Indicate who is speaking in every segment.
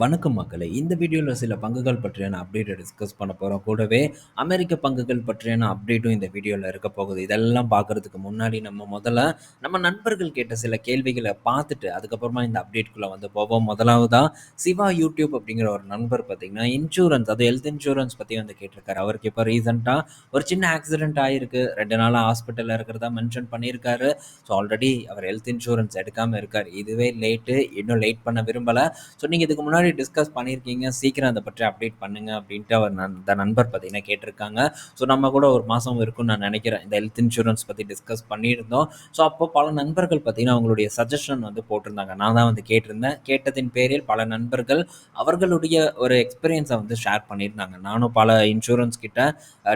Speaker 1: வணக்கம் மக்களே! இந்த வீடியோவில் சில பங்குகள் பற்றியான அப்டேட்டை டிஸ்கஸ் பண்ண போகிறோம் கூடவே அமெரிக்க பங்குகள் பற்றியான அப்டேட்டும் இந்த வீடியோவில் இருக்க போகுது. இதெல்லாம் பார்க்கறதுக்கு முன்னாடி நம்ம முதல்ல நம்ம நண்பர்கள் கேட்ட சில கேள்விகளை பார்த்துட்டு, அதுக்கப்புறமா இந்த அப்டேட்குள்ளே வந்து போவோம். முதலாவதா சிவா யூடியூப் அப்படிங்கிற ஒரு நண்பர் பார்த்தீங்கன்னா, இன்சூரன்ஸ் அது ஹெல்த் இன்சூரன்ஸ் பற்றி வந்து கேட்டிருக்காரு. அவருக்கு இப்போ ரீசெண்டாக ஒரு சின்ன ஆக்சிடென்ட் ஆகிருக்கு ரெண்டு நாளாக ஹாஸ்பிட்டலில் இருக்கிறதா மென்ஷன் பண்ணியிருக்காரு. ஸோ ஆல்ரெடி அவர் ஹெல்த் இன்சூரன்ஸ் எடுக்காமல் இருக்கார் இதுவே லேட்டு. இன்னும் லேட் பண்ண விரும்பலை ஸோ நீங்கள் இதுக்கு முன்னாடி டிஸ்கஸ் பண்ணியிருக்கீங்க. சீக்கிரம் அதை பற்றி அப்டேட் பண்ணுங்க அப்படின்ட்டு அவர் நண் அந்த நண்பர் பார்த்தீங்கன்னா கேட்டிருக்காங்க. ஸோ நம்ம கூட ஒரு மாதம் இருக்கும்னு நான் நினைக்கிறேன் இந்த ஹெல்த் இன்சூரன்ஸ் பற்றி டிஸ்கஸ் பண்ணியிருந்தோம். ஸோ அப்போ பல நண்பர்கள் பார்த்தீங்கன்னா, அவங்களுடைய சஜஷன் வந்து போட்டிருந்தாங்க. நான் தான் வந்து கேட்டிருந்தேன். கேட்டதின் பேரில் பல நண்பர்கள் அவர்களுடைய ஒரு எக்ஸ்பீரியன்ஸை வந்து ஷேர் பண்ணியிருந்தாங்க. நானும் பல இன்சூரன்ஸ் கிட்ட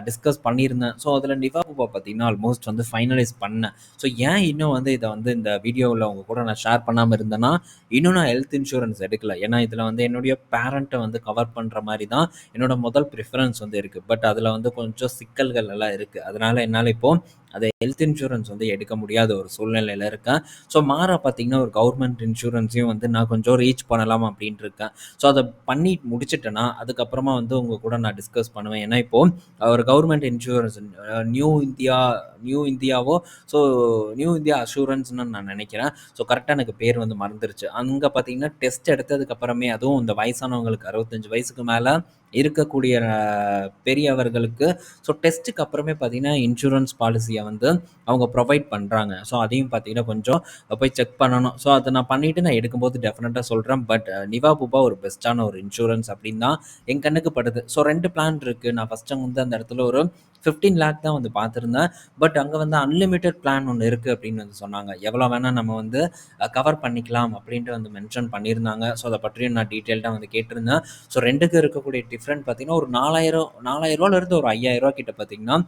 Speaker 1: டிஸ்கஸ் பண்ணியிருந்தேன். ஸோ அதில நிவாபுபா பார்த்தீங்கன்னா, ஆல்மோஸ்ட் வந்து ஃபைனலைஸ் பண்ணேன். ஸோ ஏன் இன்னும் வந்து இதை வந்து இந்த வீடியோவில் அவங்க கூட நான் ஷேர் பண்ணாமல் இருந்தேன்னா, இன்னும் நான் ஹெல்த் இன்சூரன்ஸ் எடுக்கல. ஏன்னா இதில் வந்து என்னுடைய பேரண்ட்டை வந்து கவர் பண்ணுற மாதிரி தான் என்னோட முதல் ப்ரிஃபரன்ஸ் வந்து இருக்குது பட் அதில் வந்து கொஞ்சம் சிக்கல்கள் எல்லாம் இருக்குது அதனால் என்னால் இப்போது அதை ஹெல்த் இன்சூரன்ஸ் வந்து எடுக்க முடியாத ஒரு சூழ்நிலையில் இருக்கேன். ஸோ மாற பார்த்தீங்கன்னா, ஒரு கவர்மெண்ட் இன்சூரன்ஸையும் வந்து நான் கொஞ்சம் ரீச் பண்ணலாம் அப்படின்ட்டு இருக்கேன். ஸோ அதை பண்ணி முடிச்சிட்டேன்னா அதுக்கப்புறமா வந்து உங்கள் கூட நான் டிஸ்கஸ் பண்ணுவேன். ஏன்னா இப்போது ஒரு government insurance new India new இந்தியாவோ so new India அஷூரன்ஸ்னு நான் நினைக்கிறேன் ஸோ கரெக்டாக எனக்கு பேர் வந்து மறந்துருச்சு. அங்கே பார்த்தீங்கன்னா, டெஸ்ட் எடுத்ததுக்கப்புறமே அதுவும் இந்த வயசானவங்களுக்கு 65 வயசுக்கு மேலே இருக்கக்கூடிய பெரியவர்களுக்கு ஸோ டெஸ்ட்டுக்கு அப்புறமே பார்த்தீங்கன்னா, இன்சூரன்ஸ் பாலிசியை வந்து அவங்க ப்ரொவைட் பண்ணுறாங்க ஸோ அதையும் பார்த்தீங்கன்னா, கொஞ்சம் போய் செக் பண்ணணும். ஸோ அதை நான் பண்ணிவிட்டு நான் எடுக்கும்போது டெஃபினட்டாக சொல்கிறேன் பட் நிவா பூபா ஒரு பெஸ்ட்டான ஒரு இன்சூரன்ஸ் அப்படின்னு தான் என் கண்ணுக்கு படுது. ஸோ ரெண்டு பிளான் இருக்குது நான் ஃபஸ்ட்டு வந்து அந்த இடத்துல ஒரு 15 லேக் தான் வந்து பார்த்துருந்தேன் பட் அங்கே வந்து அன்லிமிட்டட் பிளான் ஒன்று இருக்குது அப்படின்னு வந்து சொன்னாங்க. எவ்வளோ வேணால் நம்ம வந்து கவர் பண்ணிக்கலாம் அப்படின்ட்டு வந்து மென்ஷன் பண்ணியிருந்தாங்க. ஸோ அதை பற்றியும் நான் டீட்டெயில்டாக வந்து கேட்டிருந்தேன். ஸோ ரெண்டுக்கு இருக்கக்கூடிய டிஃப்ரெண்ட் பார்த்தீங்கன்னா, ஒரு 4000 4000லேருந்து ஒரு ஐயாயிரரூவா கிட்ட பார்த்தீங்கன்னா,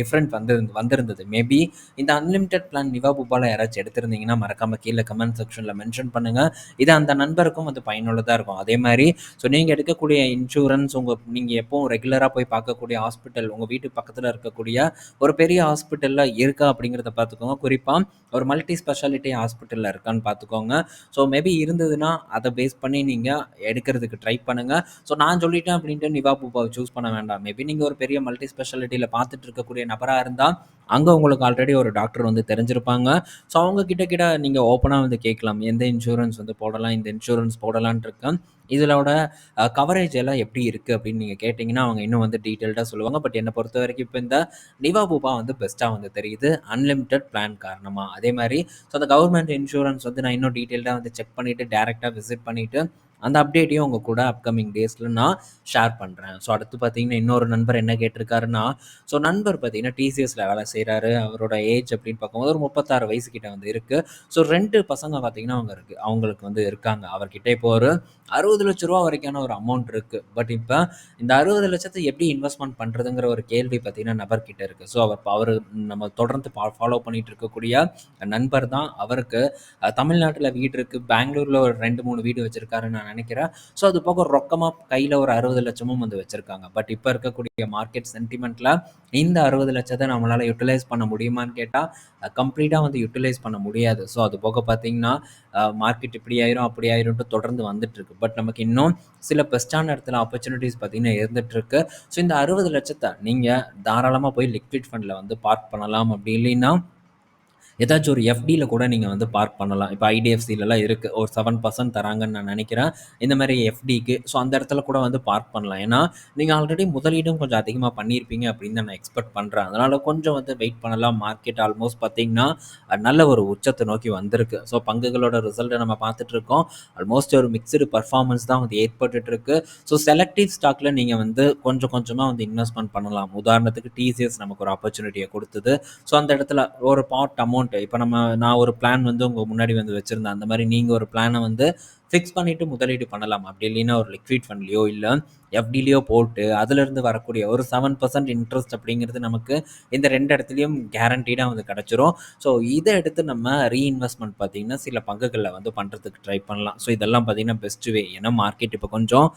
Speaker 1: டிஃப்ரெண்ட் வந்து வந்திருந்தது. மேபி இந்த அன்லிமிட்டட் பிளான் நிவா நிவாபுபால யாராச்சும் எடுத்திருந்தீங்கன்னா, மறக்காமல் கீழே கமெண்ட் செக்ஷனில் மென்ஷன் பண்ணுங்கள் இது அந்த நண்பருக்கும் வந்து பயனுள்ளதாக இருக்கும். அதே மாதிரி ஸோ நீங்கள் எடுக்கக்கூடிய இன்சூரன்ஸ் உங்கள் நீங்கள் எப்போவும் ரெகுலராக போய் பார்க்கக்கூடிய ஹாஸ்பிட்டல், உங்கள் வீட்டு பக்கத்தில் இருக்கக்கூடிய ஒரு பெரிய ஹாஸ்பிட்டலில் இருக்கா அப்படிங்கிறத பார்த்துக்கோங்க. குறிப்பாக ஒரு மல்டி ஸ்பெஷாலிட்டி ஹாஸ்பிட்டல்ல இருக்கான்னு பார்த்துக்கோங்க. ஸோ மேபி இருந்ததுன்னா, அதை பேஸ் பண்ணி நீங்கள் எடுக்கிறதுக்கு ட்ரை பண்ணுங்க. ஸோ நான் சொல்லிட்டேன் அப்படின்ட்டு நிவா பூபாவை சூஸ் பண்ண வேண்டாம். மேபி நீங்கள் ஒரு பெரிய மல்டி ஸ்பெஷாலிட்டியில் பார்த்துட்டு இருக்கக்கூடிய நபராக இருந்தால் அங்கே உங்களுக்கு ஆல்ரெடி ஒரு டாக்டர் வந்து தெரிஞ்சிருப்பாங்க. ஸோ அவங்க கிட்ட கிட்ட நீங்கள் ஓப்பனாக வந்து கேட்கலாம். எந்த இன்சூரன்ஸ் வந்து போடலாம், இந்த இன்சூரன்ஸ் போடலான்ட்டு இருக்கேன். இதனோட கவரேஜ் எல்லாம் எப்படி இருக்குது அப்படின்னு நீங்கள் கேட்டிங்கன்னா அவங்க இன்னும் வந்து டீட்டெயில்டாக சொல்லுவாங்க. பட் என்னை பொறுத்த வரைக்கும் இப்போ இந்த நிவாபுபா வந்து பெஸ்ட்டாக வந்து தெரியுது. அன்லிமிட்டட் பிளான் காரணமாக அதே மாதிரி ஸோ அந்த கவர்மெண்ட் இன்சூரன்ஸ் வந்து நான் இன்னும் டீட்டெயில்டாக வந்து செக் பண்ணிவிட்டு டேரெக்டாக விசிட் பண்ணிவிட்டு அந்த அப்டேட்டையும் உங்கள் கூட அப்கமிங் டேஸில் நான் ஷேர் பண்ணுறேன் ஸோ அடுத்து பார்த்தீங்கன்னா, இன்னொரு நண்பர் என்ன கேட்டிருக்காருன்னா, ஸோ நண்பர் பார்த்தீங்கன்னா டிசிஎஸில் வேலை செய்கிறாரு அவரோட ஏஜ் அப்படின்னு பார்க்கும்போது ஒரு 36 வயசு கிட்ட வந்து இருக்குது ஸோ ரெண்டு பசங்க பார்த்தீங்கன்னா, அவங்க இருக்கு அவங்களுக்கு வந்து இருக்காங்க. அவர்கிட்ட இப்போ ஒரு ரூ. 60,00,000 வரைக்கான ஒரு அமௌண்ட் இருக்குது பட் இப்போ இந்த 60,00,000 எப்படி இன்வெஸ்ட்மெண்ட் பண்ணுறதுங்கிற ஒரு கேள்வி பார்த்தீங்கன்னா, நபர்கிட்ட இருக்குது ஸோ அவர் அவர் நம்ம தொடர்ந்து பா ஃபாலோ பண்ணிட்டு இருக்கக்கூடிய நண்பர் தான். அவருக்கு தமிழ்நாட்டில் வீடு இருக்குது பெங்களூரில் ஒரு 2, 3 வீடு வச்சுருக்காரு நான் நினைக்கிறேன் ஸோ அது போக ரொக்கமாக கையில் ஒரு 60,00,000ம் வந்து வச்சிருக்காங்க. பட் இப்போ இருக்கக்கூடிய மார்க்கெட் சென்டிமெண்ட்டில் இந்த 60,00,000 நம்மளால யூட்டிலைஸ் பண்ண முடியுமான்னு கேட்டால் கம்ப்ளீட்டாக வந்து யுட்டிலைஸ் பண்ண முடியாது. ஸோ அது போக பார்த்தீங்கன்னா, மார்க்கெட் இப்படி ஆயிரும், அப்படி ஆயிரும்ட்டு தொடர்ந்து வந்துட்டுருக்கு பட் நமக்கு இன்னும் சில பெஸ்ட்டான இடத்துல ஆப்பர்ச்சுனிட்டிஸ் பார்த்தீங்கன்னா இருந்துகிட்ருக்கு ஸோ இந்த அறுபது லட்சத்தை நீங்கள் தாராளமாக போய் லிக்விட் ஃபண்டில் வந்து பார்க் பண்ணலாம். அப்படி இல்லைன்னா, ஏதாச்சும் ஒரு எஃப்டியில் கூட நீங்கள் வந்து பார்க் பண்ணலாம். இப்போ ஐடிஎஃப்சிலலாம் இருக்குது ஒரு செவன் பர்சன்ட் தராங்கன்னு நான் நினைக்கிறேன் இந்த மாதிரி எஃப்டிக்கு. ஸோ அந்த இடத்துல கூட வந்து பார்க் பண்ணலாம். ஏன்னா, நீங்கள் ஆல்ரெடி முதலீடும் கொஞ்சம் அதிகமாக பண்ணியிருப்பீங்க அப்படின்னு நான் எக்ஸ்பெக்ட் பண்ணுறேன் அதனால் கொஞ்சம் வந்து வெயிட் பண்ணலாம். மார்க்கெட் ஆல்மோஸ்ட் பார்த்தீங்கன்னா, நல்ல ஒரு உச்சத்தை நோக்கி வந்திருக்கு. ஸோ பங்குகளோட ரிசல்ட்டை நம்ம பார்த்துட்டு இருக்கோம். ஆல்மோஸ்ட் ஒரு மிக்ஸ்டு பர்ஃபார்மன்ஸ் தான் வந்து ஏற்பட்டுருக்கு ஸோ செலக்டிவ் ஸ்டாக்ல நீங்கள் வந்து கொஞ்சம் கொஞ்சமாக வந்து இன்வெஸ்ட்மெண்ட் பண்ணலாம். உதாரணத்துக்கு டிசிஎஸ் நமக்கு ஒரு ஆப்பர்ச்சுனிட்டியை கொடுத்தது ஸோ அந்த இடத்துல ஒரு பார்ட் அமௌண்ட் இப்போ நம்ம நான் ஒரு பிளான் வந்து உங்கள் முன்னாடி வந்து வச்சுருந்தேன் அந்த மாதிரி நீங்கள் ஒரு பிளானை வந்து ஃபிக்ஸ் பண்ணிவிட்டு முதலீடு பண்ணலாம். அப்படி இல்லைன்னா ஒரு லிக்விட் ஃபண்ட்லேயோ இல்லை எஃப்டிலேயோ போட்டு அதிலிருந்து வரக்கூடிய ஒரு செவன் பர்சன்ட் இன்ட்ரெஸ்ட் அப்படிங்கிறது நமக்கு இந்த ரெண்டு இடத்துலையும் கேரண்டீடாக வந்து கிடைச்சிரும். ஸோ இதை எடுத்து நம்ம ரீஇன்வெஸ்ட்மெண்ட் பார்த்தீங்கன்னா, சில பங்குகளில் வந்து பண்ணுறதுக்கு ட்ரை பண்ணலாம். ஸோ இதெல்லாம் பார்த்தீங்கன்னா பெஸ்ட் வே. ஏன்னா மார்க்கெட் இப்போ கொஞ்சம்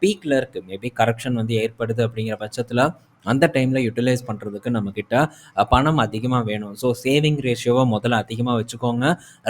Speaker 1: பீக்கில் பீக்ல இருக்கு. மேபி கரெக்ஷன் வந்து ஏற்படுது அப்படிங்கிற பட்சத்தில் அந்த டைமில் யூட்டிலைஸ் பண்ணுறதுக்கு நம்மக்கிட்ட பணம் அதிகமாக வேணும். ஸோ சேவிங் ரேஷியோவை முதல்ல அதிகமாக வச்சுக்கோங்க.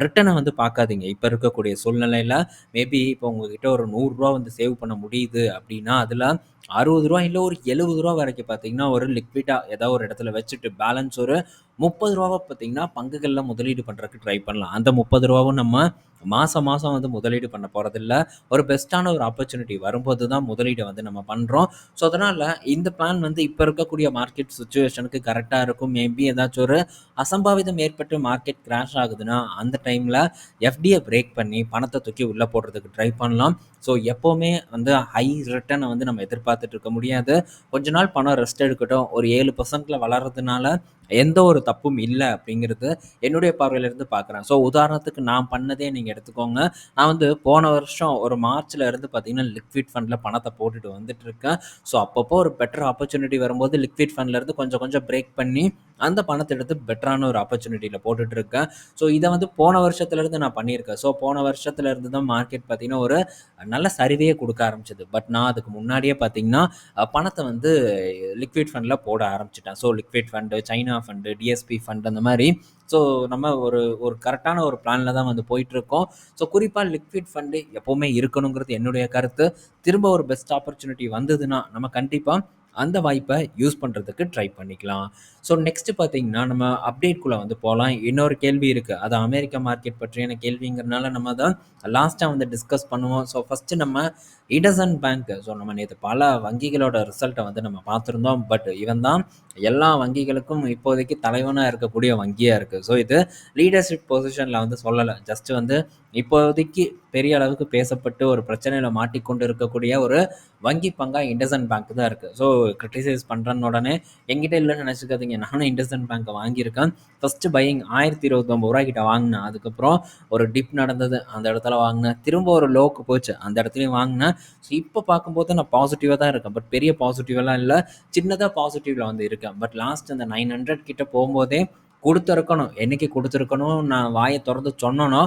Speaker 1: ரிட்டனை வந்து பார்க்காதீங்க. இப்போ இருக்கக்கூடிய சூழ்நிலையில் மேபி இப்போ உங்ககிட்ட ஒரு நூறுரூவா வந்து சேவ் பண்ண முடியுது அப்படின்னா, அதில் அறுபது ரூபா இல்லை ஒரு எழுபது ரூபா வரைக்கும் பார்த்தீங்கன்னா, ஒரு லிக்விடா ஏதாவது ஒரு இடத்துல வச்சுட்டு பேலன்ஸ் ஒரு முப்பது ரூபாவை பார்த்தீங்கன்னா, பங்குகளில் முதலீடு பண்ணுறதுக்கு ட்ரை பண்ணலாம். அந்த முப்பது ரூபாவும் நம்ம மாதம் மாதம் வந்து முதலீடு பண்ண போகிறதில்ல ஒரு பெஸ்ட்டான ஒரு ஆப்பர்ச்சுனிட்டி வரும்போது தான் முதலீடை வந்து நம்ம பண்ணுறோம் ஸோ, அதனால் இந்த பிளான் வந்து இப்போ இருக்கக்கூடிய மார்க்கெட் சுச்சுவேஷனுக்கு கரெக்டாக இருக்கும். மேபி ஏதாச்சும் ஒரு அசம்பாவிதம் ஏற்பட்டு மார்க்கெட் கிராஷ் ஆகுதுன்னா, அந்த டைமில் எஃப்டியை பிரேக் பண்ணி பணத்தை தூக்கி உள்ளே போடுறதுக்கு ட்ரை பண்ணலாம். ஸோ, எப்போவுமே வந்து ஹை ரிட்டர்னை வந்து நம்ம எதிர்பார்த்துட்டு இருக்க முடியாது. கொஞ்ச நாள் பணம் ரெஸ்ட் எடுக்கட்டும். ஒரு ஏழு பர்சன்ட்டில் வளர்றதுனால எந்த ஒரு தப்பும் இல்லை அப்படிங்கிறது என்னுடைய பார்வையில இருந்து பார்க்குறேன். ஸோ, உதாரணத்துக்கு நான் பண்ணதே நீங்க எடுத்துக்கோங்க. நான் வந்து போன வருஷம் ஒரு மார்ச்ல இருந்து பார்த்தீங்கன்னா, லிக்விட் ஃபண்ட்ல பணத்தை போட்டுட்டு வந்துட்டு இருக்கேன். ஸோ, அப்பப்போ ஒரு பெட்டர் ஆப்பர்ச்சுனிட்டி வரும்போது லிக்விட் ஃபண்ட்ல இருந்து கொஞ்சம் கொஞ்சம் பிரேக் பண்ணி, அந்த பணத்தை எடுத்து பெட்டரான ஒரு ஆப்பர்ச்சுனிட்டியில் போட்டுட்டு இருக்கேன். ஸோ, இதை வந்து போன வருஷத்துலேருந்து நான் பண்ணியிருக்கேன். ஸோ, போன வருஷத்துல இருந்து தான் மார்க்கெட் பார்த்தீங்கன்னா, ஒரு நல்ல சரிவே கொடுக்க ஆரம்பிச்சது. பட் நான் அதுக்கு முன்னாடியே பார்த்தீங்கன்னா, அ பணத்தை வந்து லிக்விட் ஃபண்டில் போட ஆரம்பிச்சிட்டேன் so, liquid fund China fund DSP fund அந்த மாதிரி ஸோ, நம்ம ஒரு ஒரு கரெக்டான ஒரு பிளானில் தான் வந்து போயிட்டுருக்கோம். ஸோ, குறிப்பாக லிக்விட் ஃபண்டு எப்போவுமே இருக்கணுங்கிறது என்னுடைய கருத்து. திரும்ப ஒரு பெஸ்ட் ஆப்பர்ச்சுனிட்டி வந்ததுன்னா, நம்ம கண்டிப்பாக அந்த வாய்ப்பை யூஸ் பண்ணுறதுக்கு ட்ரை பண்ணிக்கலாம். ஸோ, நெக்ஸ்ட் பார்த்தீங்கன்னா, நம்ம அப்டேட்குள்ளே வந்து போகலாம் இன்னொரு கேள்வி இருக்குது அது அமெரிக்க மார்க்கெட் பற்றியான கேள்விங்கிறனால நம்ம தான் லாஸ்ட்டாக வந்து டிஸ்கஸ் பண்ணுவோம். ஸோ, ஃபஸ்ட்டு நம்ம இடசன் பேங்க் ஸோ, நம்ம நேற்று பல வங்கிகளோட ரிசல்ட்டை வந்து நம்ம பார்த்துருந்தோம். பட் இவன் தான் எல்லா வங்கிகளுக்கும் இப்போதைக்கு தலைவனாக இருக்கக்கூடிய வங்கியாக இருக்குது ஸோ, இது லீடர்ஷிப் பொசிஷனில் வந்து சொல்லலை. ஜஸ்ட் வந்து இப்போதைக்கு பெரிய அளவுக்கு பேசப்பட்டு ஒரு பிரச்சனையில் மாட்டிக்கொண்டு இருக்கக்கூடிய ஒரு வங்கி பங்காக இண்டசன் பேங்க் தான் இருக்குது ஸோ, கிரிட்டிசைஸ் பண்ணுறன்னு உடனே எங்கிட்ட இல்லைன்னு நினச்சிக்காதீங்க. நானும் இண்டஸ்இண்ட் பேங்க்கை வாங்கியிருக்கேன். ஃபஸ்ட்டு பையிங் ரூ. 1029 கிட்ட வாங்கினேன் அதுக்கப்புறம் ஒரு டிப் நடந்தது. அந்த இடத்துல வாங்கினேன் திரும்ப ஒரு லோக்கு போச்சு. அந்த இடத்துலையும் வாங்கினேன் ஸோ, இப்போ பார்க்கும்போது நான் பாசிட்டிவாக தான் இருக்கேன். பட் பெரிய பாசிட்டிவெல்லாம் இல்லை சின்னதாக பாசிட்டிவில் வந்து இருக்கேன். பட் லாஸ்ட் அந்த 900 கிட்ட போகும்போதே கொடுத்துருக்கணும் என்னைக்கு கொடுத்துருக்கணும் நான் வாயை திறந்து சொன்னனோ,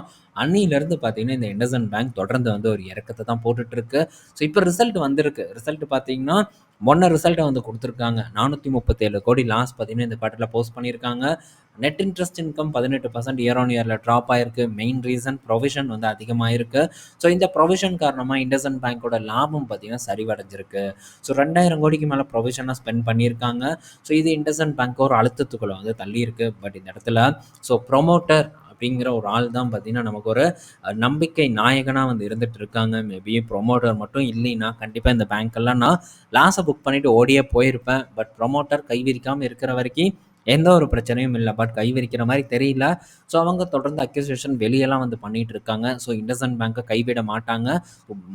Speaker 1: அன்னையிலிருந்து பார்த்தீங்கன்னா, இந்த இண்டசன் பேங்க் தொடர்ந்து வந்து ஒரு இறக்கத்தை தான் போட்டுட்ருக்கு ஸோ, இப்போ ரிசல்ட் வந்திருக்கு. ரிசல்ட் பார்த்தீங்கன்னா, மொன்ன ரிசல்ட்டை வந்து கொடுத்துருக்காங்க நானூற்றி முப்பத்தேழு கோடி லாஸ் பார்த்தீங்கன்னா, இந்த குவார்ட்டரில் போஸ்ட் பண்ணியிருக்காங்க. Net interest income 18% year on இயரில் ட்ராப் ஆயிருக்கு. மெயின் ரீசன் ப்ரொவிஷன் வந்து அதிகமாயிருக்கு. ஸோ, இந்த ப்ரொவிஷன் காரணமாக இண்டசன் பேங்க்கோட லாபம் பார்த்தீங்கன்னா, சரிவடைஞ்சிருக்கு. ஸோ, ரெண்டாயிரம் கோடிக்கு மேலே ப்ரொவிஷனாக ஸ்பெண்ட் பண்ணியிருக்காங்க. ஸோ, இது இண்டசன் பேங்க் ஒரு அழுத்தத்துக்குள்ள வந்து தள்ளியிருக்கு. பட் இந்த இடத்துல ஸோ, ப்ரொமோட்டர் அப்படிங்கிற ஒரு ஆள் தான் பார்த்தீங்கன்னா, நமக்கு ஒரு நம்பிக்கை நாயகனாக வந்து இருந்துட்டு இருக்காங்க. மேபி ப்ரொமோட்டர் மட்டும் இல்லைன்னா, கண்டிப்பாக இந்த பேங்க்கெல்லாம் நான் லாஸை புக் பண்ணிவிட்டு ஓடியே போயிருப்பேன். பட் ப்ரொமோட்டர் கைவிரிக்காமல் இருக்கிற வரைக்கும் எந்த ஒரு பிரச்சனையும் இல்லை பட் கை விரிக்கிற தெரியல. ஸோ, அவங்க தொடர்ந்து அக்யூசேஷன் வெளியெல்லாம் வந்து பண்ணிட்டு இருக்காங்க. ஸோ, இண்டசன் பேங்க்கை கைவிட மாட்டாங்க.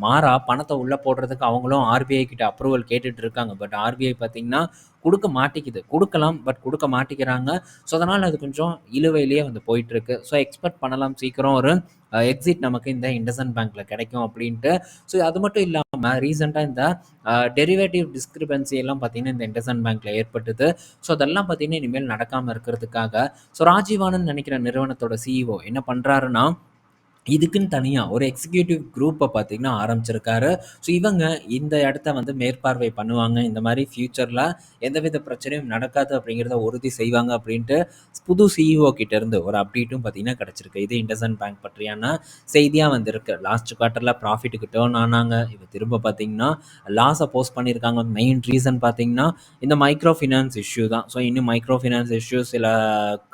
Speaker 1: மாறா பணத்தை உள்ளே போடுறதுக்கு அவங்களும் ஆர்பிஐ கிட்ட அப்ரூவல் கேட்டுட்டு இருக்காங்க. பட் ஆர்பிஐ பார்த்தீங்கன்னா, கொடுக்க மாட்டேங்குது. கொடுக்கலாம் பட் கொடுக்க மாட்டேங்கிறாங்க. ஸோ, அதனால் அது கொஞ்சம் இழுவையிலேயே வந்து போயிட்டுருக்கு. ஸோ, எக்ஸ்பெக்ட் பண்ணலாம் சீக்கிரம் ஒரு எக்ஸிட் நமக்கு இந்த இண்டசன் பேங்க்ல கிடைக்கும் அப்படின்ட்டு. ஸோ, அது மட்டும் இல்லாமல் ரீசெண்டாக இந்த டெரிவேட்டிவ் டிஸ்கிரிபன்சி எல்லாம் பார்த்தீங்கன்னா, இந்த இண்டசன் பேங்க்ல ஏற்பட்டது. ஸோ, அதெல்லாம் பார்த்தீங்கன்னா, இனிமேல் நடக்காமல் இருக்கிறதுக்காக ஸோ, ராஜீவானந்த் நினைக்கிற நிறுவனத்தோட சிஇஓ என்ன பண்ணுறாருன்னா இதுக்குன்னு தனியாக ஒரு எக்ஸிக்யூட்டிவ் குரூப்பை பார்த்தீங்கன்னா ஆரம்பிச்சிருக்காரு. ஸோ, இவங்க இந்த இடத்த வந்து மேற்பார்வை பண்ணுவாங்க. இந்த மாதிரி ஃப்யூச்சரில் எந்தவித பிரச்சனையும் நடக்காது அப்படிங்கிறத உறுதி செய்வாங்க அப்படின்ட்டு புது சிஇஓ கிட்டேருந்து ஒரு அப்டேட்டும் பார்த்தீங்கன்னா கிடச்சிருக்கு இது இண்டசன் பேங்க் பற்றியான செய்தியாக வந்திருக்கு. லாஸ்ட் குவார்ட்டரில் ப்ராஃபிட்டுக்கு டேர்ன் ஆனாங்க. இப்போ திரும்ப பார்த்தீங்கன்னா, லாஸை போஸ்ட் பண்ணியிருக்காங்க. மெயின் ரீசன் பார்த்தீங்கன்னா, இந்த மைக்ரோ ஃபினான்ஸ் இஷ்யூ தான். ஸோ, இன்னும் மைக்ரோ ஃபினான்ஸ் இஷ்யூ சில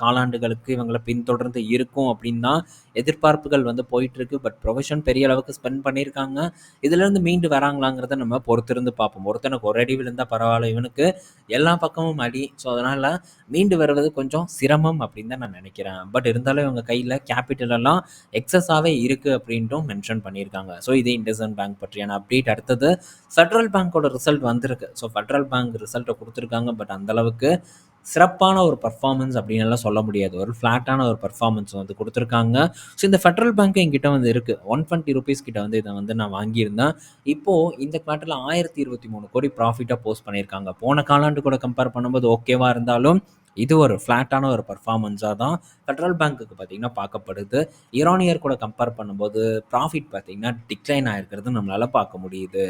Speaker 1: காலாண்டுகளுக்கு இவங்களை பின்தொடர்ந்து இருக்கும் அப்படின்னு தான் எதிர்பார்ப்புகள் வந்து போயிட்டுருக்கு. பட் ப்ரொஃபஷன் பெரிய அளவுக்கு ஸ்பெண்ட் பண்ணியிருக்காங்க. இதுலேருந்து மீண்டு வராங்களாங்கிறத நம்ம பொறுத்திருந்து பார்ப்போம். ஒருத்தனுக்கு ஒரு அடி விழுந்தால் பரவாயில்ல இவனுக்கு எல்லா பக்கமும் அடி. ஸோ, அதனால் மீண்டு வருவது கொஞ்சம் சிரமம் அப்படின்னு தான் நான் நினைக்கிறேன். பட் இருந்தாலும் இவங்க கையில் கேப்பிட்டல் எல்லாம் எக்ஸஸாகவே இருக்குது அப்படின்ட்டும் மென்ஷன் பண்ணியிருக்காங்க. ஸோ, இதே இண்டசன் பேங்க் பற்றியான அப்டேட். அடுத்தது ஃபெட்ரல் பேங்க்கோட ரிசல்ட் வந்திருக்கு. ஸோ, ஃபெட்ரல் பேங்க் ரிசல்ட்டை கொடுத்துருக்காங்க பட் அந்த அளவுக்கு சிறப்பான ஒரு பர்ஃபார்மன்ஸ் அப்படின்னு எல்லாம் சொல்ல முடியாது. ஒரு ஃப்ளாட்டான ஒரு பர்ஃபார்மன்ஸ் வந்து கொடுத்துருக்காங்க ஸோ, இந்த ஃபெட்ரல் பேங்க்கும் என்கிட்ட வந்து இருக்குது ஒன் டுவெண்ட்டி ருபீஸ் கிட்ட வந்து இதை வந்து நான் வாங்கியிருந்தேன். இப்போது இந்த க்ளாட்டரில் ஆயிரத்தி இருபத்தி மூணு கோடி ப்ராஃபிட்டாக போஸ்ட் பண்ணியிருக்காங்க. போன காலாண்டு கூட கம்பேர் பண்ணும்போது ஓகேவா இருந்தாலும், இது ஒரு ஃப்ளாட்டான ஒரு பர்ஃபார்மன்ஸாக தான் ஃபெட்ரல் பேங்க்குக்கு பார்த்தீங்கன்னா பார்க்கப்படுது. இரானியர் கூட கம்பேர் பண்ணும்போது ப்ராஃபிட் பார்த்தீங்கன்னா டிக்ளைன் ஆகிருக்கிறது நம்மளால் பார்க்க முடியுது.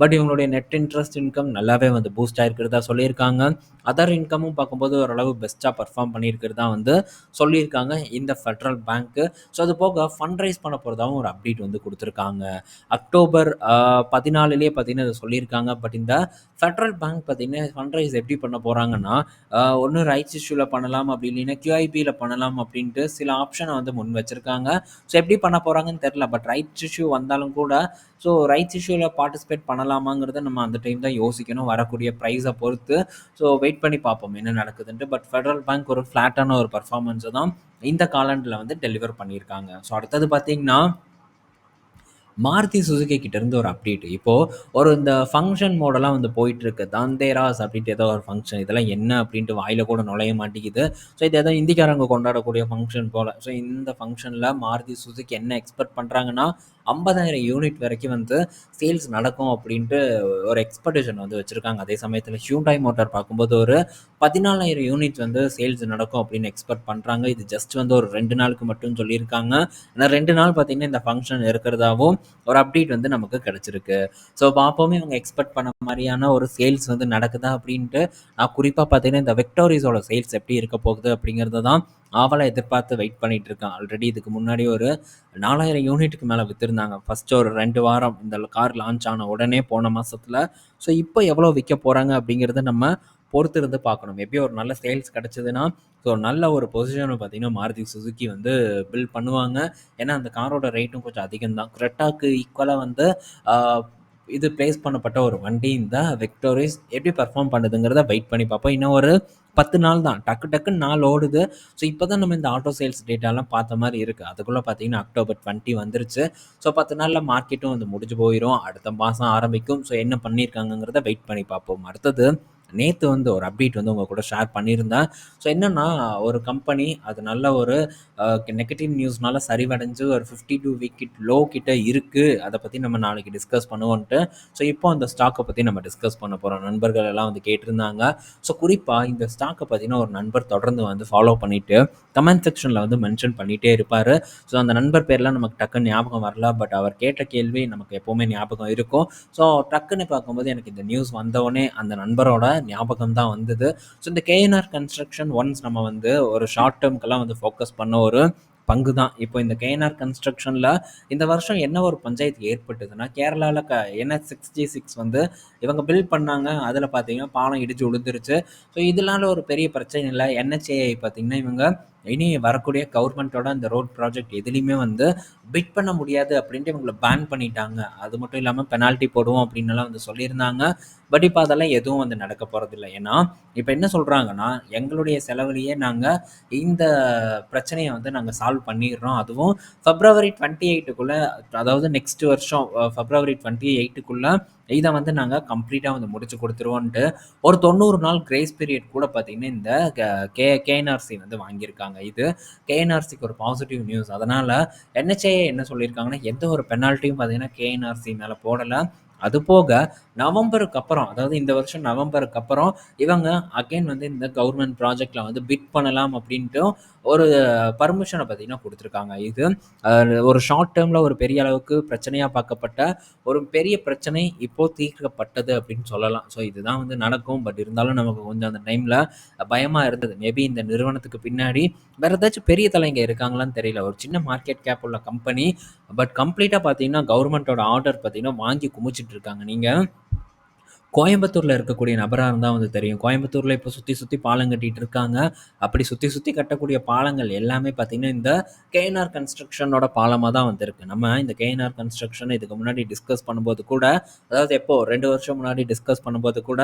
Speaker 1: பட் இவங்களுடைய நெட் இன்ட்ரெஸ்ட் இன்கம் நல்லாவே வந்து பூஸ்ட் ஆகிருக்கிறதா சொல்லியிருக்காங்க. அதர் இன்கமும் பார்க்கும்போது ஓரளவு பெஸ்ட்டாக பர்ஃபார்ம் பண்ணியிருக்கிறதா வந்து சொல்லியிருக்காங்க இந்த ஃபெட்ரல் பேங்க்கு ஸோ அது போக ஃபண்ட் ரைஸ் பண்ண போகிறதாவும் ஒரு அப்டேட் வந்து கொடுத்துருக்காங்க. அக்டோபர் பதினாலுலேயே பார்த்தீங்கன்னா இதை சொல்லியிருக்காங்க. பட் இந்த ஃபெட்ரல் பேங்க் பார்த்தீங்கன்னா ஃபண்ட் ரைஸ் எப்படி பண்ண போகிறாங்கன்னா ஒன்று ரைட்ஸ் இஷ்யூவில் பண்ணலாம் அப்படி இல்லைன்னா கியூஐபியில் பண்ணலாம் அப்படின்ட்டு சில ஆப்ஷனை வந்து முன் வச்சுருக்காங்க. ஸோ எப்படி பண்ண போகிறாங்கன்னு தெரில பட் ரைட்ஸ் இஷ்யூ வந்தாலும் கூட ஸோ ரைட்ஸ் இஷ்யூவில் பார்ட்டிசிபேட் பண்ணலாமாங்கிறத நம்ம அந்த டைம் தான் யோசிக்கணும் வரக்கூடிய ப்ரைஸை பொறுத்து. ஸோ வெயிட் பண்ணி பார்ப்போம் என்ன நடக்குதுன்ட்டு. பட் ஃபெடரல் பேங்க் ஒரு ஃப்ளாட்டான ஒரு பர்ஃபார்மன்ஸை தான் இந்த காலண்டில் வந்து டெலிவர் பண்ணியிருக்காங்க. ஸோ அடுத்தது பார்த்தீங்கன்னா மாருதி சுசுகி கிட்டேருந்து ஒரு அப்டேட் இப்போது ஒரு இந்த ஃபங்க்ஷன் மோடெல்லாம் வந்து போயிட்டுருக்கு. தந்தேராஸ் அப்படின்ட்டு ஏதோ ஒரு ஃபங்க்ஷன் இதெல்லாம் என்ன அப்படின்ட்டு வாயில் கூட நுழைய மாட்டேங்குது. ஸோ இது ஏதோ இந்திக்காரங்க கொண்டாடக்கூடிய ஃபங்க்ஷன் போல். ஸோ இந்த ஃபங்க்ஷனில் மாருதி சுசுகி என்ன எக்ஸ்பெக்ட் பண்ணுறாங்கன்னா ஐம்பதாயிரம் யூனிட் வரைக்கும் வந்து சேல்ஸ் நடக்கும் அப்படின்ட்டு ஒரு எக்ஸ்பெக்டேஷன் வந்து வச்சுருக்காங்க. அதே சமயத்தில் ஹியூண்டாய் மோட்டார் பார்க்கும்போது ஒரு பதினாலாயிரம் யூனிட் வந்து சேல்ஸ் நடக்கும் அப்படின்னு எக்ஸ்பெக்ட் பண்ணுறாங்க இது ஜஸ்ட் வந்து ஒரு ரெண்டு நாளுக்கு மட்டும் சொல்லியிருக்காங்க. ஏன்னா ரெண்டு நாள் பார்த்திங்கன்னா இந்த ஃபங்க்ஷன் இருக்கிறதாவும் ஒரு அப்டேட் வந்து நமக்கு கிடச்சிருக்கு. ஸோ பார்ப்போமே இவங்க எக்ஸ்பெக்ட் பண்ண மாதிரியான ஒரு சேல்ஸ் வந்து நடக்குதா அப்படின்ட்டு நான் குறிப்பாக பார்த்தீங்கன்னா இந்த வெக்டோரிஸோட சேல்ஸ் எப்படி இருக்க போகுது அப்படிங்கிறது தான் ஆவலை எதிர்பார்த்து வெயிட் பண்ணிகிட்டு இருக்கேன் ஆல்ரெடி இதுக்கு முன்னாடி ஒரு நாலாயிரம் யூனிட்டுக்கு மேலே விற்றுருந்தாங்க ஃபஸ்ட்டு ஒரு ரெண்டு வாரம் இந்த கார் லான்ச் ஆன உடனே போன மாதத்தில் ஸோ இப்போ எவ்வளோ விற்க போகிறாங்க அப்படிங்கிறத நம்ம பொறுத்து இருந்து பார்க்கணும். மேபி ஒரு நல்ல சேல்ஸ் கிடச்சிதுன்னா ஸோ நல்ல ஒரு பொசிஷனை பார்த்தீங்கன்னா மாருதி சுசுக்கி வந்து பில்ட் பண்ணுவாங்க. ஏன்னா அந்த காரோட ரேட்டும் கொஞ்சம் அதிகம் தான் ஈக்குவலாக வந்து இது ப்ளேஸ் பண்ணப்பட்ட ஒரு வண்டி இந்த விக்டோரிஸ் எப்படி பர்ஃபார்ம் பண்ணுதுங்கிறத வெயிட் பண்ணி பார்ப்போம். இன்னும் ஒரு பத்து நாள் தான். டக்கு டக்குன்னு நாள் ஓடுது. ஸோ இப்போ தான் நம்ம இந்த ஆட்டோ சேல்ஸ் டேட்டாலாம் பார்த்த மாதிரி இருக்குது அதுக்குள்ளே பார்த்தீங்கன்னா அக்டோபர் டுவெண்ட்டி வந்துருச்சு. ஸோ பத்து நாளில் மார்க்கெட்டும் வந்து முடிஞ்சு போயிடும் அடுத்த மாதம் ஆரம்பிக்கும். ஸோ என்ன பண்ணியிருக்காங்கங்கிறத வெயிட் பண்ணி பார்ப்போம். அடுத்தது நேற்று வந்து ஒரு அப்டேட் வந்து உங்கள் கூட ஷேர் பண்ணியிருந்தேன். ஸோ என்னென்னா ஒரு கம்பெனி அது நல்ல ஒரு நெகட்டிவ் நியூஸ்னால சரிவடைஞ்சு ஒரு ஃபிஃப்டி டூ வீக் கிட் லோ கிட்ட இருக்குது அதை பற்றி நம்ம நாளைக்கு டிஸ்கஸ் பண்ணுவோன்ட்டு. ஸோ இப்போ அந்த ஸ்டாக்கை பற்றி நம்ம டிஸ்கஸ் பண்ண போகிறோம் நண்பர்கள் எல்லாம் வந்து கேட்டிருந்தாங்க. ஸோ குறிப்பாக இந்த ஸ்டாக்கை பற்றின ஒரு நண்பர் தொடர்ந்து வந்து ஃபாலோ பண்ணிவிட்டு கமெண்ட் செக்ஷனில் வந்து மென்ஷன் பண்ணிகிட்டே இருப்பார். ஸோ அந்த நண்பர் பேர்லாம் நமக்கு டக்குன்னு ஞாபகம் வரல. பட் அவர் கேட்ட கேள்வி நமக்கு எப்போவுமே ஞாபகம் இருக்கும். ஸோ டக்குன்னு பார்க்கும்போது எனக்கு இந்த நியூஸ் வந்தவொடனே அந்த நண்பரோட ஞாபகம் தான் வந்தது. ஸோ இந்த கேஎன்ஆர் கன்ஸ்ட்ரக்ஷன் ஒன்ஸ் நம்ம வந்து ஒரு ஷார்ட் டேர்ம்க்கெல்லாம் வந்து ஃபோக்கஸ் பண்ண ஒரு பங்கு தான் இப்போ இந்த கேஎன்ஆர் கன்ஸ்ட்ரக்ஷனில் இந்த வருஷம் என்ன ஒரு பஞ்சாயத்து ஏற்பட்டதுன்னா கேரளாவில் க என்எஸ் சிக்ஸ் ஜி சிக்ஸ் வந்து இவங்க பில் பண்ணாங்க. அதில் பார்த்தீங்கன்னா பாலம் இடிச்சு விழுந்துருச்சு ஸோ இதனால ஒரு பெரிய பிரச்சனை இல்லை. என்ஹெச்ஏஐ பார்த்தீங்கன்னா இவங்க இனி வரக்கூடிய கவர்மெண்ட்டோட அந்த ரோட் ப்ராஜெக்ட் எதுலேயுமே வந்து பிட் பண்ண முடியாது அப்படின்ட்டு இவங்களை பேன் பண்ணிட்டாங்க. அது மட்டும் இல்லாமல் பெனால்ட்டி போடுவோம் அப்படின்னுலாம் வந்து சொல்லியிருந்தாங்க. பட் இப்போ அதெல்லாம் எதுவும் வந்து நடக்க போகிறதில்ல ஏன்னா இப்போ என்ன சொல்கிறாங்கன்னா எங்களுடைய செலவுலேயே நாங்கள் இந்த பிரச்சனையை வந்து நாங்கள் சால்வ் பண்ணிடுறோம். அதுவும் ஃபெப்ரவரி டுவெண்ட்டி எயிட்டுக்குள்ளே அதாவது நெக்ஸ்ட் வருஷம் ஃபெப்ரவரி டுவெண்ட்டி எயிட்டுக்குள்ளே இதை வந்து நாங்கள் கம்ப்ளீட்டாக வந்து முடிச்சு கொடுத்துருவோன்ட்டு ஒரு தொண்ணூறு நாள் கிரேஸ் பீரியட் கூட பார்த்திங்கன்னா இந்த கே கேஎன்ஆர்சி வந்து வாங்கியிருக்காங்க. இது கேஎன்ஆர்சிக்கு ஒரு பாசிட்டிவ் நியூஸ் அதனால் என்ஹெச்ஏ என்ன சொல்லியிருக்காங்கன்னா எந்த ஒரு பெனால்ட்டியும் பார்த்திங்கன்னா கேஎன்ஆர்சி மேலே போடலை. அது போக நவம்பருக்கு அப்புறம் அதாவது இந்த வருஷம் நவம்பருக்கு அப்புறம் இவங்க அகைன் வந்து இந்த கவர்மெண்ட் ப்ராஜெக்டில் வந்து பிட் பண்ணலாம் அப்படின்ட்டு ஒரு பர்மிஷனை பார்த்தீங்கன்னா கொடுத்துருக்காங்க. இது ஒரு ஷார்ட் டேர்மில் ஒரு பெரிய அளவுக்கு பிரச்சனையாக பார்க்கப்பட்ட ஒரு பெரிய பிரச்சனை இப்போது தீர்க்கப்பட்டது அப்படின்னு சொல்லலாம். ஸோ இதுதான் வந்து நடக்கும். பட் இருந்தாலும் நமக்கு கொஞ்சம் அந்த டைமில் பயமாக இருந்தது. மேபி இந்த நிறுவனத்துக்கு பின்னாடி வேறு ஏதாச்சும் பெரிய தலைங்க இருக்காங்களான்னு தெரியல. ஒரு சின்ன மார்க்கெட் கேப் உள்ள கம்பெனி பட் கம்ப்ளீட்டாக பார்த்தீங்கன்னா கவர்மெண்ட்டோட ஆர்டர் பார்த்தீங்கன்னா வாங்கி குமிச்சிட்டு இருக்காங்க. நீங்கள் கோயம்புத்தூரில் இருக்கக்கூடிய நபராக இருந்தால் வந்து தெரியும். கோயம்புத்தூரில் இப்போ சுற்றி சுற்றி பாலம் கட்டிகிட்டு இருக்காங்க. அப்படி சுற்றி சுற்றி கட்டக்கூடிய பாலங்கள் எல்லாமே பார்த்திங்கன்னா இந்த கேஎன்ஆர் கன்ஸ்ட்ரக்ஷனோட பாலமாக தான் வந்திருக்கு. நம்ம இந்த கேஎன்ஆர் கன்ஸ்ட்ரக்ஷன் இதுக்கு முன்னாடி டிஸ்கஸ் பண்ணும்போது கூட அதாவது எப்போ ரெண்டு வருஷம் முன்னாடி டிஸ்கஸ் பண்ணும்போது கூட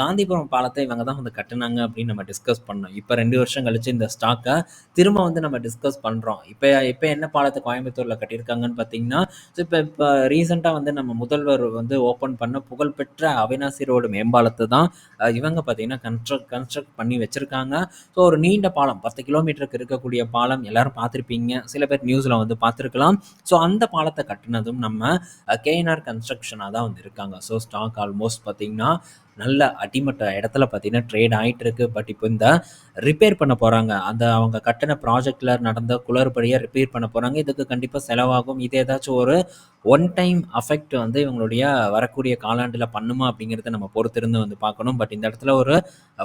Speaker 1: காந்திபுரம் பாலத்தை இவங்க தான் வந்து கட்டினாங்க அப்படின்னு நம்ம டிஸ்கஸ் பண்ணோம். இப்போ ரெண்டு வருஷம் கழிச்சு இந்த ஸ்டாக்கை திரும்ப வந்து நம்ம டிஸ்கஸ் பண்ணுறோம் இப்போ இப்போ என்ன பாலத்தை கோயம்புத்தூரில் கட்டியிருக்காங்கன்னு பார்த்தீங்கன்னா இப்போ இப்போ ரீசெண்டாக வந்து நம்ம முதல்வர் வந்து ஓப்பன் பண்ண புகழ்பெற்ற அவை அவினாசி ரோடு மேம்பாலத்தை தான் இவங்க பார்த்தீங்கன்னா கன்ஸ்ட்ரக்ட் கன்ஸ்ட்ரக்ட் பண்ணி வச்சுருக்காங்க. ஸோ ஒரு நீண்ட பாலம் பத்து கிலோமீட்டருக்கு இருக்கக்கூடிய பாலம் எல்லாரும் பார்த்துருப்பீங்க. சில பேர் நியூஸில் வந்து பார்த்துருக்கலாம். ஸோ அந்த பாலத்தை கட்டினதும் நம்ம கேஎன்ஆர் கன்ஸ்ட்ரக்ஷனாக தான் வந்து இருக்காங்க. ஸோ ஸ்டாக் ஆல்மோஸ்ட் பார்த்தீங்கன்னா நல்ல அடிமட்ட இடத்துல பார்த்தீங்கன்னா ட்ரேட் ஆகிட்டு இருக்கு. பட் இப்போ இந்த ரிப்பேர் பண்ண போகிறாங்க அந்த அவங்க கட்டின ப்ராஜெக்டில் நடந்த குளறுபடியாக ரிப்பேர் பண்ண போகிறாங்க இதுக்கு கண்டிப்பாக செலவாகும். இது ஏதாச்சும் ஒரு ஒன் டைம் அஃபெக்ட் வந்து இவங்களுடைய வரக்கூடிய காலாண்டில் பண்ணுமா அப்படிங்கிறத நம்ம பொறுத்திருந்து வந்து பார்க்கணும். பட் இந்த இடத்துல ஒரு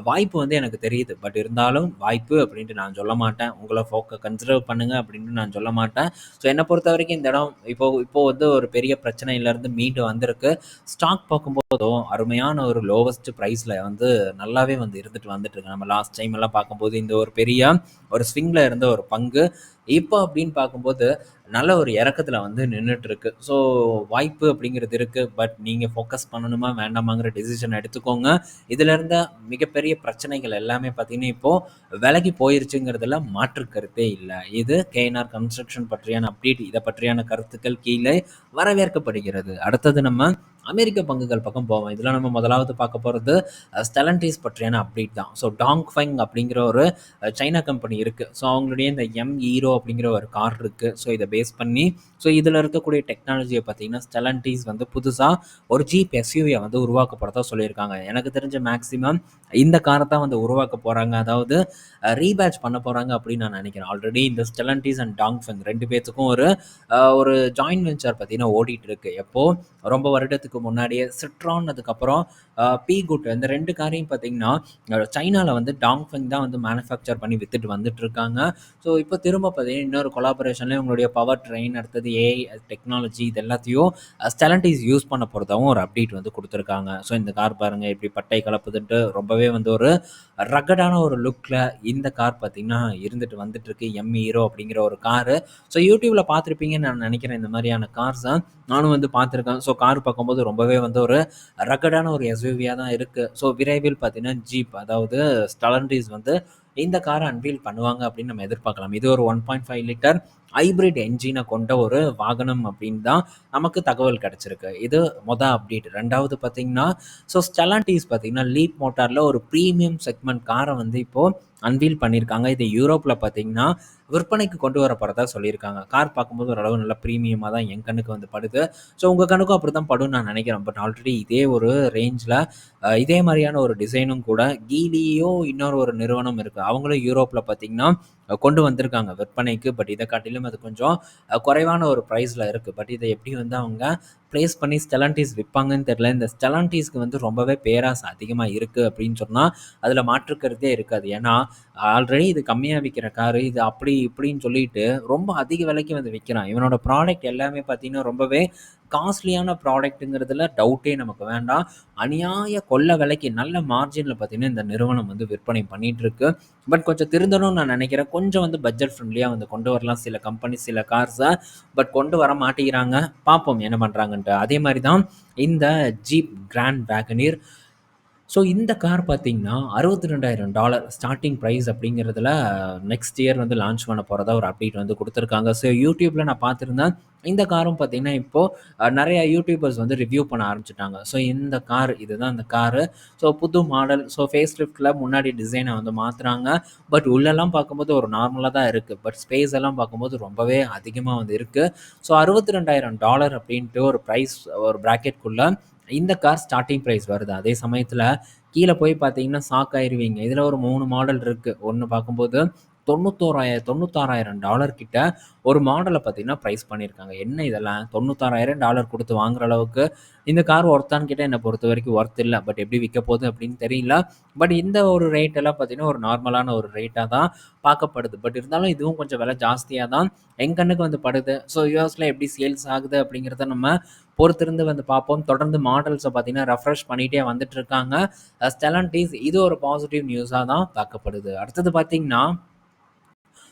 Speaker 1: வாய்ப்பு வந்து எனக்கு தெரியுது. பட் இருந்தாலும் வாய்ப்பு அப்படின்ட்டு நான் சொல்ல மாட்டேன். உங்களை ஃபோக்க கன்சிடர் பண்ணுங்க அப்படின்ட்டு நான் சொல்ல மாட்டேன். ஸோ என்னை பொறுத்த வரைக்கும் இந்த இடம் இப்போ இப்போ வந்து ஒரு பெரிய பிரச்சனையிலேருந்து மீண்டு வந்திருக்கு. ஸ்டாக் பார்க்கும்போதும் அருமையான ஒரு லோவஸ்ட் ப்ரைஸில் வந்து நல்லாவே வந்து இருந்துட்டு வந்துட்டுருக்கு. நம்ம லாஸ்ட் டைம் எல்லாம் பார்க்கும்போது இந்த ஒரு பெரிய ஒரு ஸ்விங்கில் இருந்த ஒரு பங்கு இப்போ அப்படின்னு பார்க்கும்போது நல்ல ஒரு இறக்கத்தில் வந்து நின்றுட்டு இருக்கு. ஸோ வாய்ப்பு அப்படிங்கிறது இருக்குது பட் நீங்கள் ஃபோக்கஸ் பண்ணணுமா வேண்டாமாங்கிற டிசிஷன் எடுத்துக்கோங்க. இதுல இருந்த மிகப்பெரிய பிரச்சனைகள் எல்லாமே பார்த்தீங்கன்னா, இப்போது விலகி போயிருச்சுங்கிறதுல மாற்று கருத்தே இல்லை இது கேஎன்ஆர் கன்ஸ்ட்ரக்ஷன் பற்றியான அப்டேட். இதை பற்றியான கருத்துக்கள் கீழே வரவேற்கப்படுகிறது. அடுத்தது நம்ம அமெரிக்க பங்குகள் பக்கம் போவோம். இதில் நம்ம முதலாவது பார்க்க போகிறது ஸ்டெலண்டிஸ் பற்றியான அப்டேட் தான். ஸோ டாங்ஃபெங் அப்படிங்கிற ஒரு சைனா கம்பெனி இருக்குது ஸோ அவங்களுடைய இந்த எம் ஹீரோ அப்படிங்கிற ஒரு கார் இருக்குது ஸோ இதை பேஸ் பண்ணி ஸோ இதில் இருக்கக்கூடிய டெக்னாலஜியை பார்த்தீங்கன்னா, ஸ்டெல்லன்டிஸ் வந்து புதுசாக ஒரு ஜீப் எஸ்யூவியை வந்து உருவாக்க சொல்லியிருக்காங்க. எனக்கு தெரிஞ்ச மேக்ஸிமம் இந்த காரை தான் வந்து உருவாக்க போகிறாங்க அதாவது ரீபேட்ச் பண்ண போகிறாங்க அப்படின்னு நான் நினைக்கிறேன். ஆல்ரெடி இந்த ஸ்டெல்லன்டிஸ் அண்ட் டாங்ஃபெங் ரெண்டு பேர்த்துக்கும் ஒரு ஒரு ஜாயின்ட் வெஞ்சர் பார்த்தீங்கன்னா ஓடிட்டு இருக்கு. எப்போது ரொம்ப வருடத்துக்கு முன்னாடியே சிட்ரான் அதுக்கப்புறம் பி குட் இந்த ரெண்டு காரையும் பார்த்தீங்கன்னா, சைனாவில் வந்து டாங்ஃபெங் தான் வந்து மேனுஃபேக்சர் பண்ணி வித்துட்டு வந்துட்டு இருக்காங்க. ஸோ இப்போ திரும்ப பார்த்தீங்கன்னா, இன்னொரு கொலாபரேஷன்ல உங்களுடைய பவர் ட்ரெயின் அடுத்தது ஏஐ டெக்னாலஜி இது எல்லாத்தையும் ஸ்டெலண்டிஸ் யூஸ் பண்ண போகிறதாவும் ஒரு அப்டேட் வந்து கொடுத்துருக்காங்க ஸோ இந்த கார் பாருங்கள் இப்படி பட்டை கலப்புதுன்ட்டு ரொம்பவே வந்து ஒரு ரகடான ஒரு லுக்கில் இந்த கார் பார்த்தீங்கன்னா, இருந்துட்டு வந்துட்டுருக்கு எம் ஹீரோ அப்படிங்கிற ஒரு காரு. ஸோ யூடியூப்பில் பார்த்துருப்பீங்கன்னு நான் நினைக்கிறேன் இந்த மாதிரியான கார்ஸ. நானும் வந்து பார்த்துருக்கேன். ஸோ கார் பார்க்கும்போது ரொம்பவே வந்து ஒரு ரகடான ஒரு எஸ்யூவியாக தான் இருக்குது ஸோ விரைவில் பார்த்தீங்கன்னா, ஜீப் அதாவது ஸ்டலண்டிஸ் வந்து இந்த காரை அன்வீல் பண்ணுவாங்க அப்படின்னு நம்ம எதிர்பார்க்கலாம். இது ஒரு 1.5 லிட்டர் ஹைபிரிட் என்ஜினை கொண்ட ஒரு வாகனம் அப்படின்னு தான் நமக்கு தகவல் கிடச்சிருக்கு இது மொத அப்டேட். ரெண்டாவது பார்த்தீங்கன்னா, ஸோ ஸ்டெலாண்டிஸ் பார்த்தீங்கன்னா, லீப் மோட்டாரில் ஒரு ப்ரீமியம் செக்மெண்ட் காரை வந்து இப்போது அன்வீல் பண்ணியிருக்காங்க. இது யூரோப்பில் பார்த்தீங்கன்னா, விற்பனைக்கு கொண்டு வர போகிறதா சொல்லியிருக்காங்க. கார் பார்க்கும்போது ஓரளவு நல்ல ப்ரீமியமாக தான் என் கண்ணுக்கு வந்து படுது. ஸோ உங்கள் கண்ணுக்கும் அப்படித்தான் படும்னு நான் நினைக்கிறேன். பட் ஆல்ரெடி இதே ஒரு ரேஞ்சில் இதே மாதிரியான ஒரு டிசைனும் கூட கீலியோ இன்னொரு ஒரு நிறுவனம் இருக்குது அவங்களும் யூரோப்பில் பார்த்தீங்கன்னா, கொண்டு வந்திருக்காங்க விற்பனைக்கு. பட் இதை காட்டிலும் அது கொஞ்சம் குறைவான ஒரு ப்ரைஸில் இருக்குது பட் இதை எப்படி வந்து அவங்க ப்ளேஸ் பண்ணி ஸ்டெல்லன்டிஸ் விற்பாங்கன்னு தெரியல. இந்த ஸ்டெல்லன்டிஸ்க்கு வந்து ரொம்பவே பேராசை அதிகமாக இருக்குது அப்படின்னு சொன்னால் அதில் மாற்று இருக்காது. ஏன்னா, ஆல்ரெடி இது கம்மியாக விற்கிற காரு. இது அப்படி இப்படின்னு சொல்லிட்டு ரொம்ப அதிக விலைக்கு வந்து விற்கிறான் இவனோட ப்ராடக்ட் எல்லாமே பார்த்தீங்கன்னா, ரொம்பவே காஸ்ட்லியான ப்ராடக்ட்டுங்கிறதுல டவுட்டே நமக்கு வேண்டாம். அநியாய கொள்ள விலைக்கு நல்ல மார்ஜினில் பார்த்தீங்கன்னா, இந்த நிறுவனம் வந்து விற்பனை பண்ணிகிட்ருக்கு இருக்கு. பட் கொஞ்சம் திருந்தணும்னு நான் நினைக்கிறேன். கொஞ்சம் வந்து பட்ஜெட் ஃப்ரெண்ட்லியாக வந்து கொண்டு வரலாம் சில கம்பெனி சில கார்ஸை பட் கொண்டு வர மாட்டேங்கிறாங்க. பார்ப்போம் என்ன பண்ணுறாங்கன்ட்டு அதே மாதிரி தான் இந்த ஜீப் கிராண்ட் வேகனீர். ஸோ இந்த கார் பார்த்தீங்கன்னா, $62,000 ஸ்டார்ட்டிங் பிரைஸ் அப்படிங்கிறதுல நெக்ஸ்ட் இயர் வந்து லான்ச் பண்ண போகிறதா ஒரு அப்டேட் வந்து கொடுத்துருக்காங்க. ஸோ யூடியூப்பில் நான் பார்த்துருந்தேன். இந்த காரும் பார்த்தீங்கன்னா, இப்போது நிறைய யூடியூபர்ஸ் வந்து ரிவ்யூ பண்ண ஆரம்பிச்சிட்டாங்க. ஸோ இந்த கார் இதுதான் அந்த காரு. ஸோ புது மாடல். ஸோ ஃபேஸ் லிஃப்ட்டில் முன்னாடி டிசைனை வந்து மாற்றுறாங்க பட் உள்ளெல்லாம் பார்க்கும்போது ஒரு நார்மலாக தான் இருக்குது பட் ஸ்பேஸ் எல்லாம் பார்க்கும்போது ரொம்பவே அதிகமாக வந்து இருக்குது ஸோ $62,000 அப்படின்ட்டு ஒரு ப்ரைஸ் ஒரு ப்ராக்கெட்குள்ளே இந்த கார் ஸ்டார்டிங் ப்ரைஸ் வருது. அதே சமயத்தில் கீழே போய் பார்த்தீங்கன்னா, ஷாக் ஆயிருவீங்க. இதில் ஒரு மூணு மாடல் இருக்குது ஒன்று பார்க்கும்போது தொண்ணூத்தோராயிரம் தொண்ணூத்தாறாயிரம் டாலர் கிட்ட ஒரு மாடலை பார்த்தீங்கன்னா, ப்ரைஸ் பண்ணியிருக்காங்க. என்ன இதெல்லாம் தொண்ணூத்தாறாயிரம் டாலர் கொடுத்து வாங்குற அளவுக்கு இந்த கார் ஒர்த்தான்னு என்னை என்ன பொறுத்தவரைக்கும் ஒர்த் இல்லை பட் எப்படி விற்க போகுது அப்படின்னு தெரியல. பட் இந்த ஒரு ரேட் எல்லாம் பார்த்தீங்கன்னா, ஒரு நார்மலான ஒரு ரேட்டாக தான் பார்க்கப்படுது. பட் இருந்தாலும் இதுவும் கொஞ்சம் விலை ஜாஸ்தியாக தான் என் கண்ணுக்கு வந்து படுது. ஸோ யுஎஸ்ல எப்படி சேல்ஸ் ஆகுது அப்படிங்கிறத நம்ம பொறுத்திருந்து வந்து பார்ப்போம். தொடர்ந்து மாடல்ஸை பார்த்தீங்கன்னா, ரெஃப்ரெஷ் பண்ணிகிட்டே வந்துட்டு இருக்காங்க. ஸ்டெலன்டீஸ் இது ஒரு பாசிட்டிவ் நியூஸாக தான் பார்க்கப்படுது. அடுத்தது பார்த்தீங்கன்னா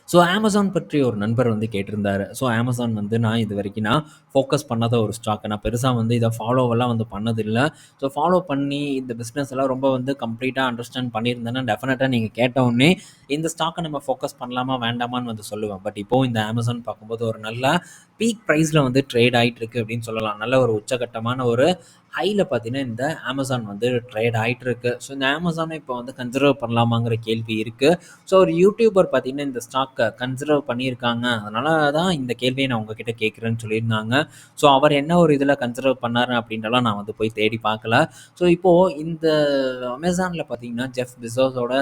Speaker 1: ஸோ அமேசான் பற்றி ஒரு நண்பர் வந்து கேட்டிருந்தாரு. ஸோ அமேசான் வந்து நான் இது வரைக்கும் நான் ஃபோக்கஸ் பண்ணாத ஒரு ஸ்டாக். நான் பெருசாக வந்து இதை ஃபாலோவெல்லாம் வந்து பண்ணதில்லை ஸோ ஃபாலோ பண்ணி இந்த பிஸ்னஸ் எல்லாம் ரொம்ப வந்து கம்ப்ளீட்டாக அண்டர்ஸ்டாண்ட் பண்ணியிருந்தேன்னா, டெஃபினட்டாக நீங்கள் கேட்டவுடனே இந்த ஸ்டாக்கை நம்ம ஃபோக்கஸ் பண்ணலாமா வேண்டாமான்னு வந்து சொல்லுவேன். பட் இப்போது இந்த அமேசான் பார்க்கும்போது ஒரு நல்ல பீக் ப்ரைஸில் வந்து ட்ரேட் ஆயிட்டு இருக்கு அப்படின்னு சொல்லலாம். நல்ல ஒரு உச்சகட்டமான ஒரு ஹையில் பார்த்தீங்கன்னா, இந்த அமேசான் வந்து ட்ரேட் ஆகிட்டு இருக்கு. ஸோ இந்த அமேசானை இப்போ வந்து கன்சிடர் பண்ணலாமாங்கிற கேள்வி இருக்குது ஸோ ஒரு யூடியூபர் பார்த்தீங்கன்னா, இந்த ஸ்டாக் ஸ்டாக்க கன்சிடர் பண்ணியிருக்காங்க. அதனால தான் இந்த கேள்வியை நான் உங்ககிட்ட கேட்குறேன்னு சொல்லியிருந்தாங்க. ஸோ அவர் என்ன ஒரு இதில் கன்சிடர் பண்ணார் அப்படின்றலாம் நான் வந்து போய் தேடி பார்க்கல. ஸோ இப்போ இந்த அமேசான்ல பார்த்தீங்கன்னா, ஜெஃப் பிசோஸோட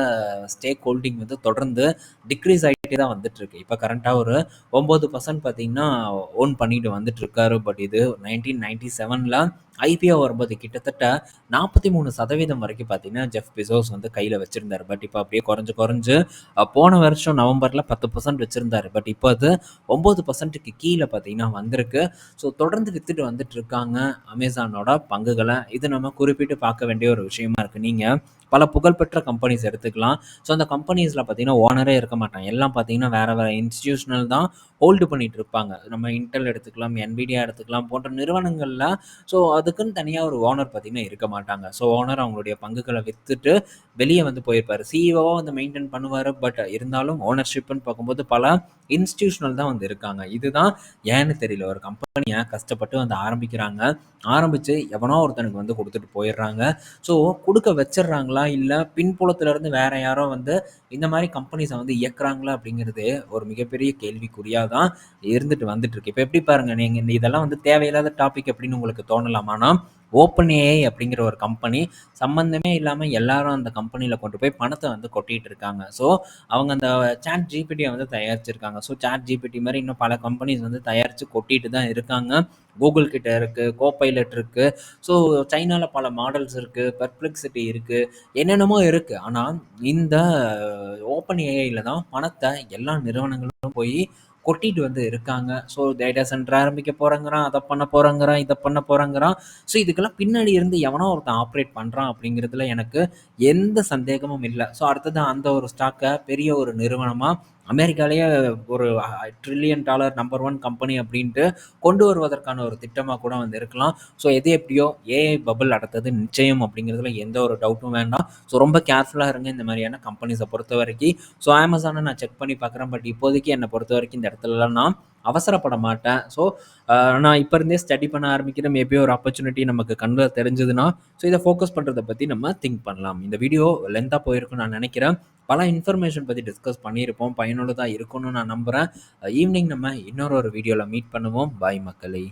Speaker 1: ஸ்டேக் ஹோல்டிங் வந்து தொடர்ந்து டிக்ரீஸ் ஆயிட்டே தான் வந்துட்டுருக்கு. இப்போ கரண்ட்டாக ஒரு ஒம்பது பர்சன்ட் பார்த்தீங்கன்னா, ஓன் பண்ணிட்டு வந்துட்டுருக்காரு. பட் இது 1997ல ஐபிஓ வரும்போது கிட்டத்தட்ட 43% வரைக்கும் பார்த்தீங்கன்னா, ஜெஃப் பிசோஸ் வந்து கையில் வச்சுருந்தார் பட் இப்போ அப்படியே குறைஞ்சு குறைஞ்சு போன வருஷம் நவம்பரில் பத்து பர்சன்ட் வச்சுருந்தாரு பட் இப்போ அது ஒம்பது பர்சன்ட்டுக்கு கீழே பார்த்தீங்கன்னா வந்திருக்கு. ஸோ தொடர்ந்து வித்துட்டு வந்துட்டுருக்காங்க அமேசானோட பங்குகளை இது நம்ம குறிப்பிட்டு பார்க்க வேண்டிய ஒரு விஷயமா இருக்குது நீங்கள் பல புகழ்பெற்ற கம்பெனிஸ் எடுத்துக்கலாம். ஸோ அந்த கம்பெனிஸ்ல பார்த்தீங்கன்னா, ஓனரே இருக்க மாட்டாங்க. எல்லாம் பார்த்தீங்கன்னா, வேற வேற இன்ஸ்டிடியூஷனல் தான் ஹோல்டு பண்ணிட்டு இருப்பாங்க. நம்ம இன்டெல் எடுத்துக்கலாம், என்விடியா எடுத்துக்கலாம் போன்ற நிறுவனங்கள்ல ஸோ அதுக்குன்னு தனியாக ஒரு ஓனர் பார்த்தீங்கன்னா இருக்க மாட்டாங்க. ஸோ ஓனர் அவங்களுடைய பங்குகளை விற்றுட்டு வெளியே வந்து போயிருப்பாரு. சிஇஓவாக வந்து மெயின்டைன் பண்ணுவார் பட் இருந்தாலும் ஓனர்ஷிப்னு பார்க்கும்போது பல இன்ஸ்டிடியூஷனல் தான் வந்து இருக்காங்க. இதுதான் ஏன்னு தெரியல. ஒரு கம்பெனி கம்பெனியை கஷ்டப்பட்டு வந்து ஆரம்பிக்கிறாங்க. ஆரம்பித்து எவனோ ஒருத்தனுக்கு வந்து கொடுத்துட்டு போயிடுறாங்க. ஸோ கொடுக்க வச்சிடுறாங்களா இல்லை பின்புலத்துல இருந்து வேற யாரோ வந்து இந்த மாதிரி கம்பெனிஸை வந்து இயக்குறாங்களா? அப்படிங்கிறது ஒரு மிகப்பெரிய கேள்விக்குறியாக தான் இருந்துட்டு வந்துட்டுருக்கு. இப்போ எப்படி பாருங்க, நீங்கள் இதெல்லாம் வந்து தேவையில்லாத டாபிக் அப்படின்னு உங்களுக்கு தோணலாமானா ஓப்பன் ஏஐ அப்படிங்கிற ஒரு கம்பெனி சம்மந்தமே இல்லாமல் எல்லாரும் அந்த கம்பெனியில் கொண்டு போய் பணத்தை வந்து கொட்டிகிட்டு இருக்காங்க. ஸோ அவங்க அந்த சாட் ஜிபிடியை வந்து தயாரிச்சிருக்காங்க. ஸோ சாட் ஜிபிடி மாதிரி இன்னும் பல கம்பெனிஸ் வந்து தயாரித்து கொட்டிட்டு தான் இருக்காங்க. கூகுள் கிட்ட இருக்குது கோபைலட் இருக்குது ஸோ சைனாவில் பல மாடல்ஸ் இருக்குது பெர்ப்ளெக்ஸிட்டி இருக்குது என்னென்னமோ இருக்குது ஆனால் இந்த ஓப்பன் ஏஐயில் தான் பணத்தை எல்லா நிறுவனங்களும் போய் கொட்டிட்டு வந்து இருக்காங்க. ஸோ டேட்டா சென்டர் ஆரம்பிக்க போகிறாங்கிறான் அதை பண்ண போகிறாங்கிறான் இதை பண்ண போகிறாங்கிறான் ஸோ இதுக்கெல்லாம் பின்னாடி இருந்து எவனோ ஒருத்தன் ஆப்ரேட் பண்ணுறான் அப்படிங்கிறதுல எனக்கு எந்த சந்தேகமும் இல்லை ஸோ அடுத்தது அந்த ஒரு ஸ்டாக்கை பெரிய ஒரு நிறுவனமாக அமெரிக்காலேயே ஒரு trillion dollar number one company அப்படின்ட்டு கொண்டு வருவதற்கான ஒரு திட்டமாக கூட வந்து இருக்கலாம். ஸோ எது எப்படியோ ஏஐ பபுள் அடுத்தது நிச்சயம் அப்படிங்கிறதுல எந்த ஒரு டவுட்டும் வேண்டாம். ஸோ ரொம்ப கேர்ஃபுல்லாக இருங்க இந்த மாதிரியான கம்பெனிஸை பொறுத்த வரைக்கும் ஸோ அமேசானை நான் செக் பண்ணி பார்க்குறேன். பட் இப்போதைக்கு என்னை பொறுத்த வரைக்கும் இந்த இடத்துலலாம் நான் அவசரப்பட மாட்டேன். ஸோ நான் இப்போ இருந்தே ஸ்டடி பண்ண ஆரம்பிக்கிறேன். மேபி ஒரு ஆப்பர்ச்சுனிட்டி நமக்கு கண்ணில் தெரிஞ்சதுன்னா, ஸோ இதை ஃபோக்கஸ் பண்ணுறதை பற்றி நம்ம திங்க் பண்ணலாம். இந்த வீடியோ லென்த்தாக போயிருக்குன்னு நான் நினைக்கிறேன் பல இன்ஃபர்மேஷன் பற்றி டிஸ்கஸ் பண்ணியிருப்போம். பயனுள்ளதாக இருக்கும்னு நான் நம்புகிறேன் ஈவினிங் நம்ம இன்னொரு ஒரு வீடியோவில் மீட் பண்ணுவோம். பாய் மக்களே!